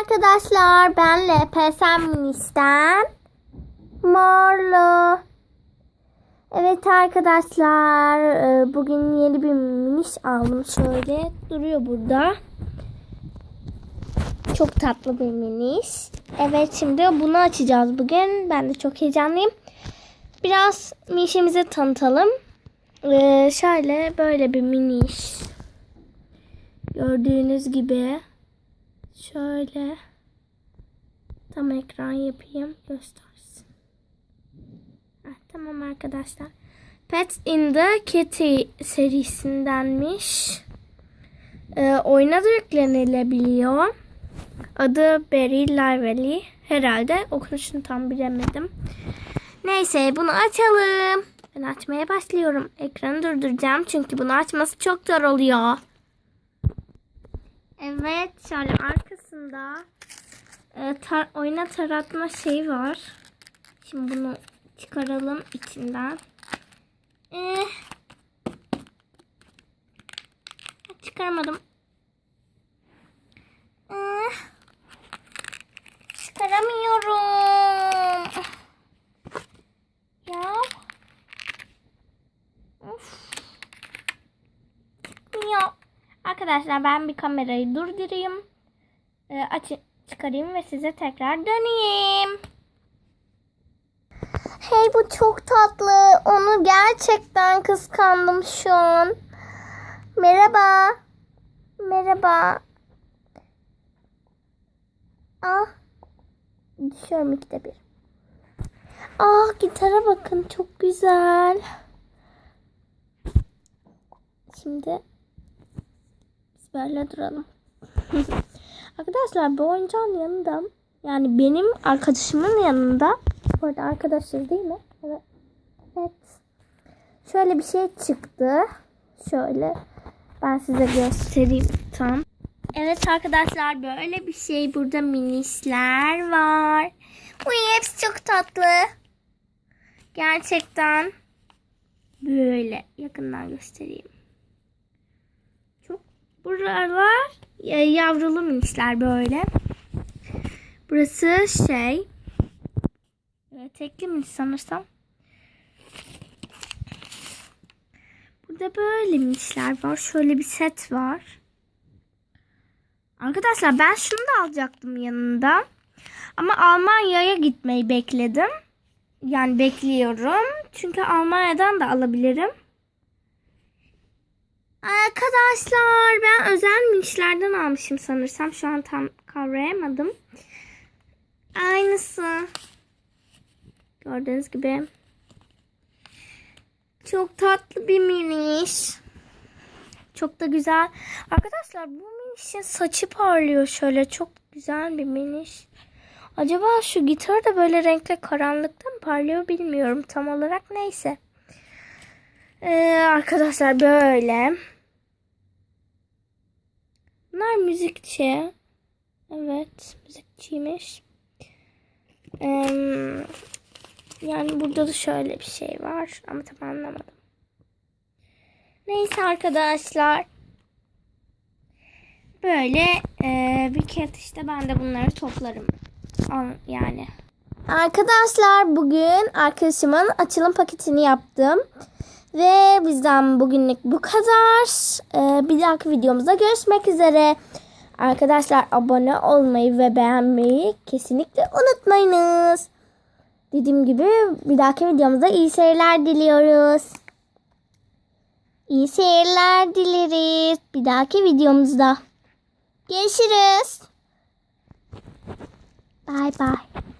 Arkadaşlar ben LPSM Minis'ten Morlu. Evet arkadaşlar e, bugün yeni bir miniş aldım şöyle duruyor burada. Çok tatlı bir miniş. Evet şimdi bunu açacağız bugün. Ben de çok heyecanlıyım. Biraz minişimizi tanıtalım. Ee, şöyle böyle bir miniş. Gördüğünüz gibi. Şöyle. Tam ekran yapayım. Göstersin. Heh, tamam arkadaşlar. Pets in the Kitty serisindenmiş. Ee, oyuna da yüklenilebiliyor. Adı Berry Lively. Herhalde okunuşunu tam bilemedim. Neyse bunu açalım. Ben açmaya başlıyorum. Ekranı durduracağım çünkü bunu açması çok zor oluyor. Evet şöyle arkasında e, tar- oyuna taratma şeyi var. Şimdi bunu çıkaralım içinden. Eh. Çıkaramadım. Arkadaşlar ben bir kamerayı durdurayım. Ee, aç çıkarayım ve size tekrar döneyim. Hey bu çok tatlı. Onu gerçekten kıskandım şu an. Merhaba. Merhaba. Ah. Düşüyorum ikide bir. Ah gitara bakın çok güzel. Şimdi böyle duralım. Arkadaşlar bu oyuncağın yanında yani benim arkadaşımın yanında bu arada arkadaşlar değil mi? Evet. Evet. Şöyle bir şey çıktı. Şöyle ben size göstereyim tam. Evet arkadaşlar böyle bir şey burada minişler var. Bu hepsi çok tatlı. Gerçekten böyle yakından göstereyim. Buralar yavrulu minişler böyle. Burası şey e, tekli miniş sanırsam. Burada böyle minişler var. Şöyle bir set var. Arkadaşlar ben şunu da alacaktım yanında. Ama Almanya'ya gitmeyi bekledim. Yani bekliyorum. Çünkü Almanya'dan da alabilirim. Arkadaşlar ben özel minişlerden almışım sanırsam. Şu an tam kavrayamadım. Aynısı. Gördüğünüz gibi. Çok tatlı bir miniş. Çok da güzel. Arkadaşlar bu minişin saçı parlıyor şöyle. Çok güzel bir miniş. Acaba şu gitar da böyle renkli karanlıkta mı parlıyor bilmiyorum tam olarak. Neyse. Ee, arkadaşlar böyle. Bunlar müzikçi. Evet müzikçiymiş. Ee, yani burada da şöyle bir şey var ama tam anlamadım. Neyse arkadaşlar. Böyle e, bir kere işte ben de bunları toplarım. An- Yani. Arkadaşlar bugün arkadaşımın açılım paketini yaptım. Ve bizden bugünlük bu kadar. Ee, bir dahaki videomuzda görüşmek üzere. Arkadaşlar abone olmayı ve beğenmeyi kesinlikle unutmayınız. Dediğim gibi bir dahaki videomuzda iyi seyirler diliyoruz. İyi seyirler dileriz. Bir dahaki videomuzda. Görüşürüz. Bye bye.